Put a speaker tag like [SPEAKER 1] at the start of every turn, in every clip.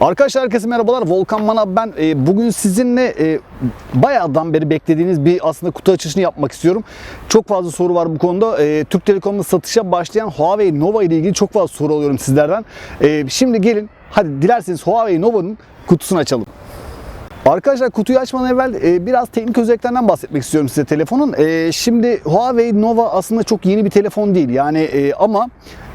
[SPEAKER 1] Arkadaşlar herkese merhabalar. Volkan Manav ben. E, bugün sizinle e, bayağıdan beri beklediğiniz bir aslında kutu açılışını yapmak istiyorum. Çok fazla soru var bu konuda. E, Türk Telekom'da satışa başlayan Huawei Nova ile ilgili çok fazla soru alıyorum sizlerden. E, şimdi gelin hadi dilerseniz Huawei Nova'nın kutusunu açalım. Arkadaşlar kutuyu açmadan evvel e, biraz teknik özelliklerinden bahsetmek istiyorum size telefonun. E, şimdi Huawei Nova aslında çok yeni bir telefon değil. Yani e, ama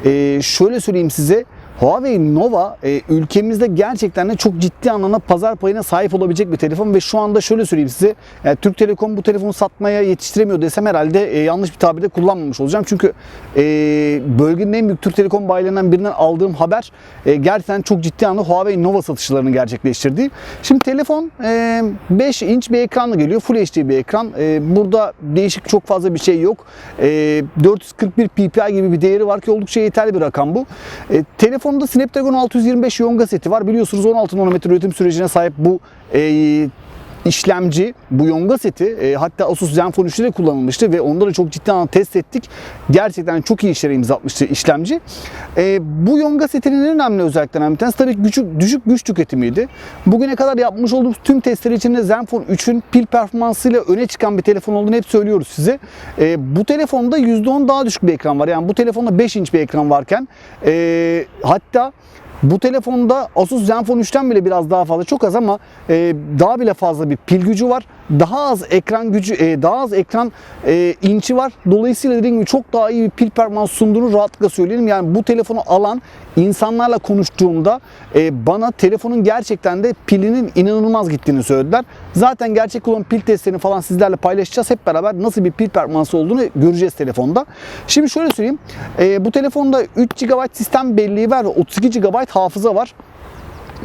[SPEAKER 1] e, şöyle söyleyeyim size. Huawei Nova e, ülkemizde gerçekten de çok ciddi anlamda pazar payına sahip olabilecek bir telefon ve şu anda şöyle söyleyeyim size yani Türk Telekom bu telefonu satmaya yetiştiremiyor desem herhalde e, yanlış bir tabirde kullanmamış olacağım. Çünkü e, bölgenin en büyük Türk Telekom bayilerinden birinden aldığım haber e, gerçekten çok ciddi anlamda Huawei Nova satışlarını gerçekleştirdi. Şimdi telefon e, 5 inç bir ekranla geliyor. Full HD bir ekran. E, burada değişik çok fazla bir şey yok. E, 441 ppi gibi bir değeri var ki oldukça yeterli bir rakam bu. E, telefonda Snapdragon 625 Yonga seti var. Biliyorsunuz 16 nanometre üretim sürecine sahip bu e, işlemci, bu Yonga seti e, hatta Asus Zenfone 3'te de kullanılmıştı ve onda da çok ciddi anlamda test ettik. Gerçekten çok iyi işlere imza atmıştı işlemci. E, bu Yonga setinin en önemli özelliklerinden bir tanesi tabii ki düşük, düşük güç tüketimiydi. Bugüne kadar yapmış olduğumuz tüm testler içinde Zenfone 3'ün pil performansıyla öne çıkan bir telefon olduğunu hep söylüyoruz size. E, bu telefonda %10 daha düşük bir ekran var. Yani bu telefonda 5 inç bir ekran varken e, hatta bu telefonda Asus Zenfone 3'ten bile biraz daha fazla çok az ama e, daha bile fazla bir pil gücü var. Daha az ekran gücü, e, daha az ekran e, inçi var. Dolayısıyla dediğim gibi çok daha iyi bir pil performans sunduğunu rahatlıkla söyleyelim. Yani bu telefonu alan insanlarla konuştuğumda e, bana telefonun gerçekten de pilinin inanılmaz gittiğini söylediler. Zaten gerçek olan pil testlerini falan sizlerle paylaşacağız. Hep beraber nasıl bir pil performansı olduğunu göreceğiz telefonda. Şimdi şöyle söyleyeyim. E, bu telefonda 3 GB sistem belleği var ve 32 GB hafıza var.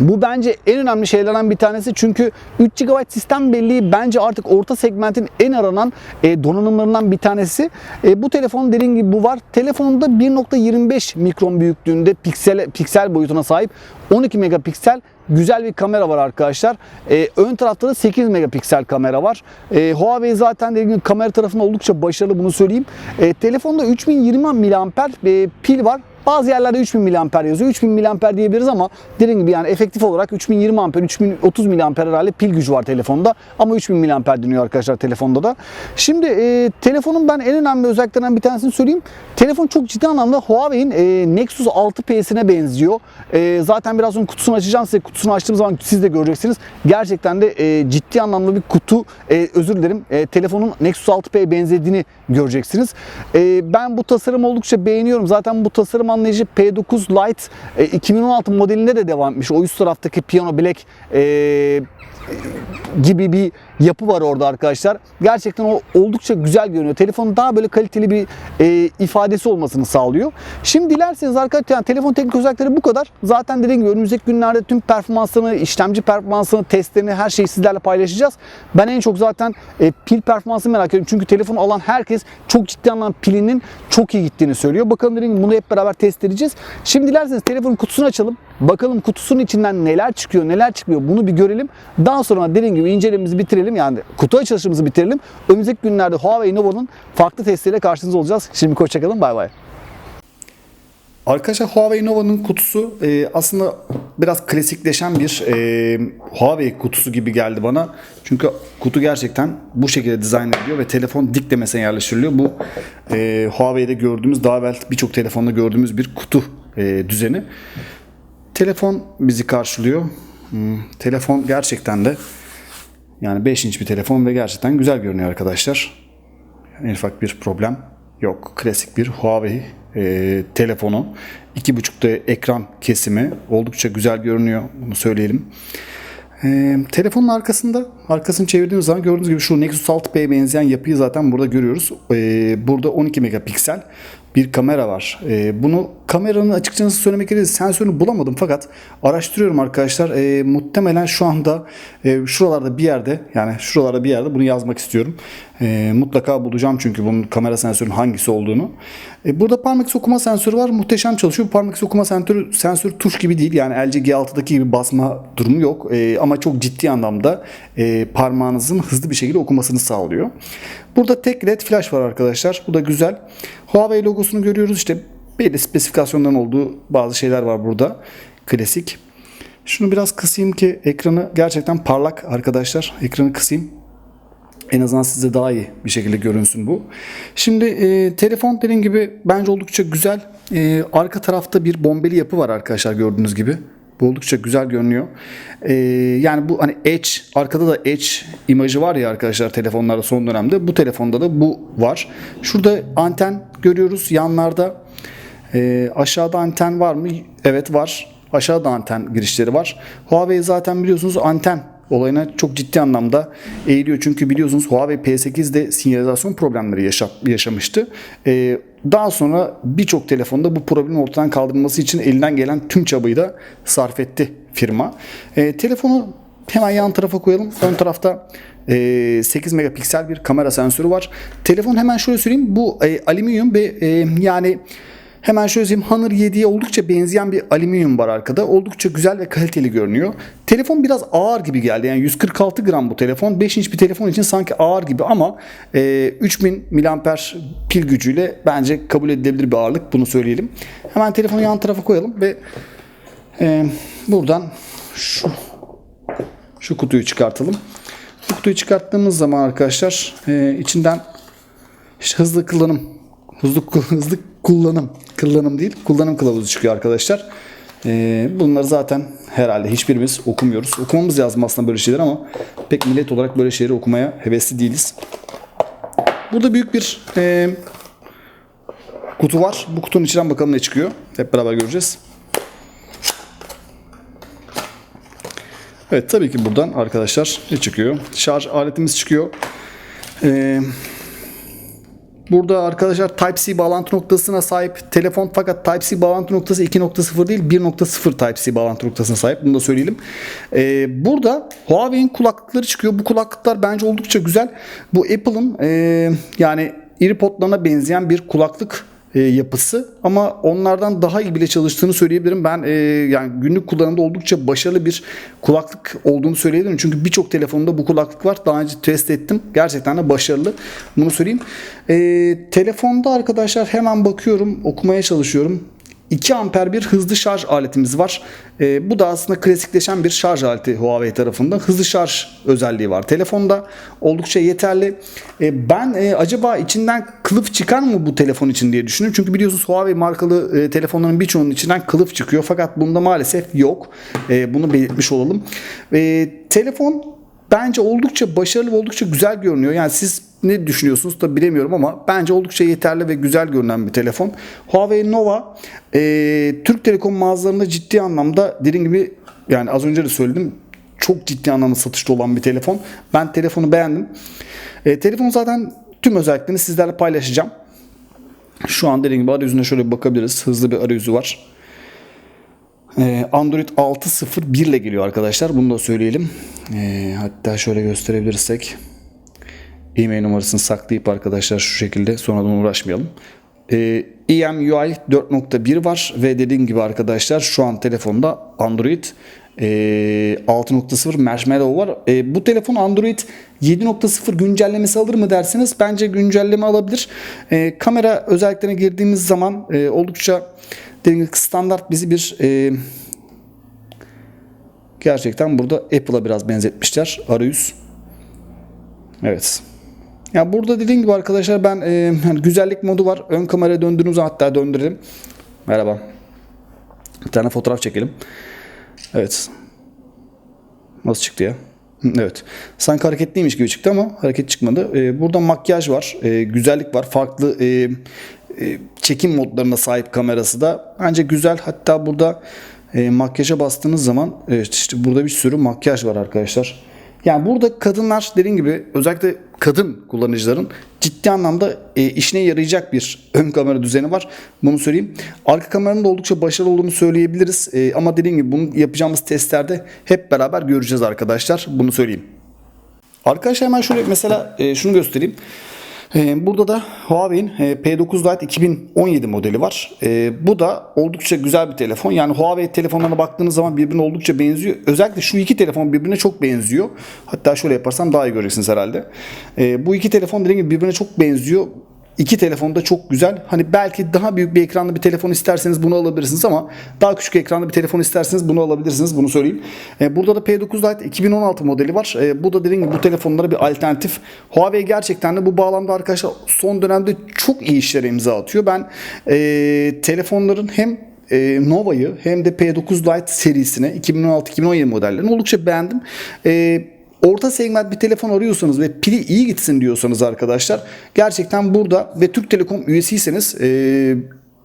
[SPEAKER 1] Bu bence en önemli şeylerden bir tanesi çünkü 3 GB sistem belleği bence artık orta segmentin en aranan e, donanımlarından bir tanesi. E, bu telefon dediğim gibi bu var. Telefonda 1.25 mikron büyüklüğünde piksel piksel boyutuna sahip 12 megapiksel güzel bir kamera var arkadaşlar. Ee, ön tarafta da 8 megapiksel kamera var. Huawei zaten dediğim gibi kamera tarafında oldukça başarılı bunu söyleyeyim. Telefonda 3020 mAh e, pil var. Bazı yerlerde 3000 mAh yazıyor. 3000 mAh diyebiliriz ama dediğim gibi yani efektif olarak 3020 amper, 3030 mAh herhalde pil gücü var telefonda. Ama 3000 mAh dönüyor arkadaşlar telefonda da. Şimdi e, telefonun ben en önemli özelliklerinden bir tanesini söyleyeyim. Telefon çok ciddi anlamda Huawei'in e, Nexus 6P'sine benziyor. E, zaten biraz sonra kutusunu açacağım size. Kutusunu açtığım zaman siz de göreceksiniz. Gerçekten de e, ciddi anlamda bir kutu. E, özür dilerim. E, telefonun Nexus 6P'ye benzediğini göreceksiniz. E, ben bu tasarımı oldukça beğeniyorum. Zaten bu tasarım anlayıcı P9 Lite e, 2016 modelinde de devam etmiş. O üst taraftaki Piano Black e, gibi bir yapı var orada arkadaşlar. Gerçekten o oldukça güzel görünüyor. Telefonun daha böyle kaliteli bir e, ifadesi olmasını sağlıyor. Şimdi dilerseniz arkadaşlar yani telefon teknik özellikleri bu kadar. Zaten dediğim gibi önümüzdeki günlerde tüm performansını, işlemci performansını, testlerini her şeyi sizlerle paylaşacağız. Ben en çok zaten e, pil performansını merak ediyorum. Çünkü telefonu alan herkes çok ciddi anlamda pilinin çok iyi gittiğini söylüyor. Bakalım dediğim gibi bunu hep beraber test edeceğiz. Şimdi dilerseniz telefonun kutusunu açalım. Bakalım kutusunun içinden neler çıkıyor, neler çıkmıyor bunu bir görelim. Daha sonra dediğim gibi incelememizi bitirelim. Yani kutu açılışımızı bitirelim. Önümüzdeki günlerde Huawei Nova'nın farklı testleriyle karşınızda olacağız. Şimdi hoşçakalın. Bay bay. Arkadaşlar Huawei Nova'nın kutusu e, aslında biraz klasikleşen bir e, Huawei kutusu gibi geldi bana. Çünkü kutu gerçekten bu şekilde dizayn ediliyor ve telefon diklemesine yerleştiriliyor. Bu e, Huawei'de gördüğümüz daha evvel birçok telefonda gördüğümüz bir kutu e, düzeni. Telefon bizi karşılıyor. Hmm, telefon gerçekten de yani 5 inç bir telefon ve gerçekten güzel görünüyor arkadaşlar. En ufak bir problem yok. Klasik bir Huawei e, telefonu. 2.5'da ekran kesimi oldukça güzel görünüyor. Bunu söyleyelim. E, telefonun arkasında arkasını çevirdiğimiz zaman gördüğünüz gibi şu Nexus 6P'ye benzeyen yapıyı zaten burada görüyoruz. E, burada 12 megapiksel bir kamera var. E, bunu kameranın açıkçası söylemek gerekirse sensörünü bulamadım fakat araştırıyorum arkadaşlar. E, muhtemelen şu anda e, şuralarda bir yerde yani şuralarda bir yerde bunu yazmak istiyorum. E, mutlaka bulacağım çünkü bunun kamera sensörünün hangisi olduğunu. E, burada parmak izi okuma sensörü var. Muhteşem çalışıyor. Parmak izi okuma sensörü, sensör tuş gibi değil. Yani LG G6'daki gibi basma durumu yok. E, ama çok ciddi anlamda e, parmağınızın hızlı bir şekilde okumasını sağlıyor. Burada tek led flash var arkadaşlar. Bu da güzel. Huawei logosunu görüyoruz. İşte belli spesifikasyonların olduğu bazı şeyler var burada. Klasik. Şunu biraz kısayım ki ekranı gerçekten parlak arkadaşlar. Ekranı kısayım. En azından size daha iyi bir şekilde görünsün bu. Şimdi e, telefon dediğim gibi bence oldukça güzel. E, arka tarafta bir bombeli yapı var arkadaşlar gördüğünüz gibi. Bu oldukça güzel görünüyor. E, yani bu hani Edge, arkada da Edge imajı var ya arkadaşlar telefonlarda son dönemde. Bu telefonda da bu var. Şurada anten görüyoruz yanlarda. E, aşağıda anten var mı? Evet var. Aşağıda anten girişleri var. Huawei zaten biliyorsunuz anten olayına çok ciddi anlamda eğiliyor. Çünkü biliyorsunuz Huawei P8'de sinyalizasyon problemleri yaşa- yaşamıştı. Ee, daha sonra birçok telefonda bu problemin ortadan kaldırılması için elinden gelen tüm çabayı da sarf etti firma. Ee, telefonu hemen yan tarafa koyalım. Ön tarafta e, 8 megapiksel bir kamera sensörü var. Telefon hemen şöyle söyleyeyim. Bu e, alüminyum ve e, yani Hemen şöyle söyleyeyim Honor 7'ye oldukça benzeyen bir alüminyum var arkada. Oldukça güzel ve kaliteli görünüyor. Telefon biraz ağır gibi geldi. Yani 146 gram bu telefon. 5 inç bir telefon için sanki ağır gibi ama e, 3000 mAh pil gücüyle bence kabul edilebilir bir ağırlık. Bunu söyleyelim. Hemen telefonu yan tarafa koyalım ve e, buradan şu şu kutuyu çıkartalım. Bu kutuyu çıkarttığımız zaman arkadaşlar e, içinden işte hızlı kullanım hızlı hızlı kullanım kullanım değil kullanım kılavuzu çıkıyor arkadaşlar. Ee, bunları zaten herhalde hiçbirimiz okumuyoruz. Okumamız lazım aslında böyle şeyler ama pek millet olarak böyle şeyleri okumaya hevesli değiliz. Burada büyük bir e, kutu var. Bu kutunun içinden bakalım ne çıkıyor. Hep beraber göreceğiz. Evet tabii ki buradan arkadaşlar ne çıkıyor? Şarj aletimiz çıkıyor. Eee Burada arkadaşlar Type-C bağlantı noktasına sahip telefon fakat Type-C bağlantı noktası 2.0 değil 1.0 Type-C bağlantı noktasına sahip. Bunu da söyleyelim. Ee, burada Huawei'in kulaklıkları çıkıyor. Bu kulaklıklar bence oldukça güzel. Bu Apple'ın e, yani AirPod'larına benzeyen bir kulaklık e, yapısı ama onlardan daha iyi bile çalıştığını söyleyebilirim. Ben e, yani günlük kullanımda oldukça başarılı bir kulaklık olduğunu söyleyebilirim. Çünkü birçok telefonda bu kulaklık var. Daha önce test ettim. Gerçekten de başarılı. Bunu söyleyeyim. E, telefonda arkadaşlar hemen bakıyorum, okumaya çalışıyorum. 2 amper bir hızlı şarj aletimiz var. E, bu da aslında klasikleşen bir şarj aleti Huawei tarafından. Hızlı şarj özelliği var. Telefonda oldukça yeterli. E, ben e, acaba içinden kılıf çıkar mı bu telefon için diye düşünüyorum. Çünkü biliyorsunuz Huawei markalı e, telefonların birçoğunun içinden kılıf çıkıyor. Fakat bunda maalesef yok. E, bunu belirtmiş olalım. E, telefon bence oldukça başarılı ve oldukça güzel görünüyor. Yani siz ne düşünüyorsunuz da bilemiyorum ama bence oldukça yeterli ve güzel görünen bir telefon. Huawei Nova e, Türk Telekom mağazalarında ciddi anlamda dediğim gibi yani az önce de söyledim çok ciddi anlamda satışta olan bir telefon. Ben telefonu beğendim. E, telefon zaten tüm özelliklerini sizlerle paylaşacağım. Şu an dediğim gibi arayüzüne şöyle bir bakabiliriz. Hızlı bir arayüzü var. Ee, Android 6.0.1 ile geliyor arkadaşlar. Bunu da söyleyelim. Ee, hatta şöyle gösterebilirsek e-mail numarasını saklayıp arkadaşlar şu şekilde sonradan uğraşmayalım. Ee, EMUI 4.1 var ve dediğim gibi arkadaşlar şu an telefonda Android e, 6.0 Marshmallow var. E, bu telefon Android 7.0 güncellemesi alır mı derseniz bence güncelleme alabilir. E, kamera özelliklerine girdiğimiz zaman e, oldukça dediğim gibi standart bizi bir e, gerçekten burada Apple'a biraz benzetmişler arayüz. Evet. Ya burada dediğim gibi arkadaşlar ben e, yani güzellik modu var. Ön kameraya döndüğünüz zaman hatta döndürelim. Merhaba. Bir tane fotoğraf çekelim. Evet. Nasıl çıktı ya? Evet. Sanki hareketliymiş gibi çıktı ama hareket çıkmadı. Ee, burada makyaj var. e, güzellik var. Farklı e, e, çekim modlarına sahip kamerası da. Bence güzel. Hatta burada e, makyaja bastığınız zaman evet, işte burada bir sürü makyaj var arkadaşlar. Yani burada kadınlar dediğim gibi özellikle kadın kullanıcıların ciddi anlamda e, işine yarayacak bir ön kamera düzeni var. Bunu söyleyeyim. Arka kameranın da oldukça başarılı olduğunu söyleyebiliriz. E, ama dediğim gibi bunu yapacağımız testlerde hep beraber göreceğiz arkadaşlar. Bunu söyleyeyim. Arkadaşlar hemen şöyle mesela e, şunu göstereyim. E, burada da Huawei'in e, P9 Lite 2017 modeli var. E, bu da oldukça güzel bir telefon. Yani Huawei telefonlarına baktığınız zaman birbirine oldukça benziyor. Özellikle şu iki telefon birbirine çok benziyor. Hatta şöyle yaparsam daha iyi göreceksiniz herhalde. E, bu iki telefon dediğim gibi birbirine çok benziyor. İki telefon da çok güzel. Hani belki daha büyük bir ekranlı bir telefon isterseniz bunu alabilirsiniz ama daha küçük ekranlı bir telefon isterseniz bunu alabilirsiniz. Bunu söyleyeyim. E, burada da P9 Lite 2016 modeli var. E, bu da dediğim gibi bu telefonlara bir alternatif. Huawei gerçekten de bu bağlamda arkadaşlar son dönemde çok iyi işlere imza atıyor. Ben e, telefonların hem e, Nova'yı hem de P9 Lite serisine 2016-2017 modellerini oldukça beğendim. E, orta segment bir telefon arıyorsanız ve pili iyi gitsin diyorsanız arkadaşlar gerçekten burada ve Türk Telekom üyesiyseniz e,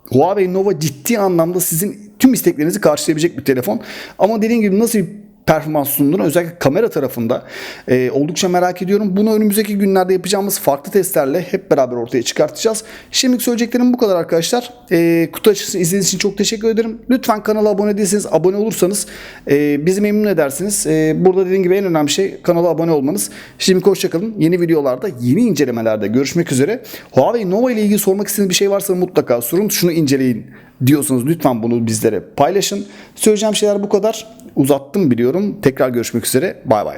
[SPEAKER 1] Huawei Nova ciddi anlamda sizin tüm isteklerinizi karşılayabilecek bir telefon. Ama dediğim gibi nasıl bir performans sunduğunu özellikle kamera tarafında e, oldukça merak ediyorum. Bunu önümüzdeki günlerde yapacağımız farklı testlerle hep beraber ortaya çıkartacağız. Şimdilik söyleyeceklerim bu kadar arkadaşlar. E, kutu açısını izlediğiniz için çok teşekkür ederim. Lütfen kanala abone değilseniz abone olursanız e, bizi memnun edersiniz. E, burada dediğim gibi en önemli şey kanala abone olmanız. Şimdi hoşçakalın. Yeni videolarda, yeni incelemelerde görüşmek üzere. Huawei Nova ile ilgili sormak istediğiniz bir şey varsa mutlaka sorun. Şunu inceleyin diyorsanız lütfen bunu bizlere paylaşın. Söyleyeceğim şeyler bu kadar. Uzattım biliyorum. Tekrar görüşmek üzere. Bay bay.